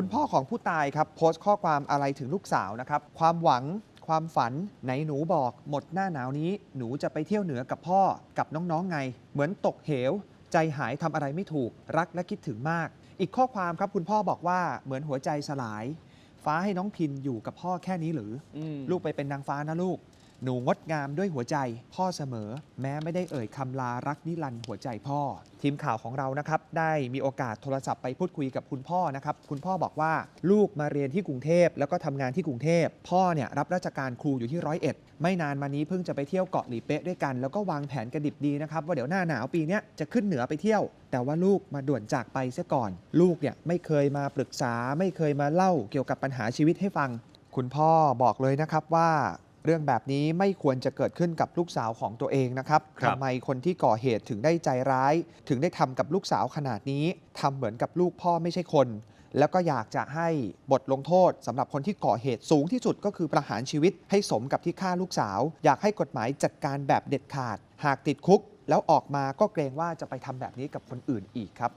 คุณพ่อของผู้ตายครับโพสต์ข้อความอะไรถึงลูกสาวนะครับ ความหวังความฝันไหนหนูบอก หมดหน้าหนาวนี้ หนูจะไปเที่ยวเหนือกับพ่อกับน้องๆไง เหมือนตกเหว ใจหายทำอะไรไม่ถูกรักและคิดถึงมาก อีกข้อความครับคุณพ่อบอกว่าเหมือนหัวใจสลาย ฟ้าให้น้องพินอยู่กับพ่อแค่นี้หรือมลูกไปเป็นนางฟ้านะลูก หนูงดงามด้วยหัวใจพ่อเสมอ แม้ไม่ได้เอ่ยคำลารักนิรันดร์หัวใจพ่อ ทีมข่าวของเรานะครับได้มีโอกาสโทรศัพท์ไปพูดคุยกับคุณพ่อนะครับ คุณพ่อบอกว่าลูกมาเรียนที่กรุงเทพแล้วก็ทำงานที่กรุงเทพพ่อเนี่ยรับราชการครูอยู่ที่ร้อยเอ็ดไม่นานมานี้เพิ่งจะไปเที่ยวเกาะหลีเป๊ะด้วยกัน แล้วก็วางแผนกันดิบดีนะครับว่าเดี๋ยวหน้าหนาวปีนี้จะขึ้นเหนือไปเที่ยว แต่ว่าลูกมาด่วนจากไปเสียก่อน ลูกเนี่ยไม่เคยมาปรึกษาไม่เคยมาเล่าเกี่ยวกับปัญหาชีวิตให้ฟัง คุณพ่อบอกเลยนะครับว่า เรื่องแบบนี้ไม่ควรจะเกิดขึ้นกับลูกสาวของตัวเองนะครับครับทำไมคนที่ก่อเหตุถึงได้ใจร้าย ถึงได้ทำกับลูกสาวขนาดนี้ทำเหมือนกับลูกพ่อไม่ใช่คน แล้วก็อยากจะให้บทลงโทษสำหรับคนที่ก่อเหตุสูงที่สุดก็คือประหารชีวิต ให้สมกับที่ฆ่าลูกสาว อยากให้กฎหมายจัดการแบบเด็ดขาด หากติดคุก แล้วออกมาก็เกรงว่าจะไปทำแบบนี้กับคนอื่นอีกครับ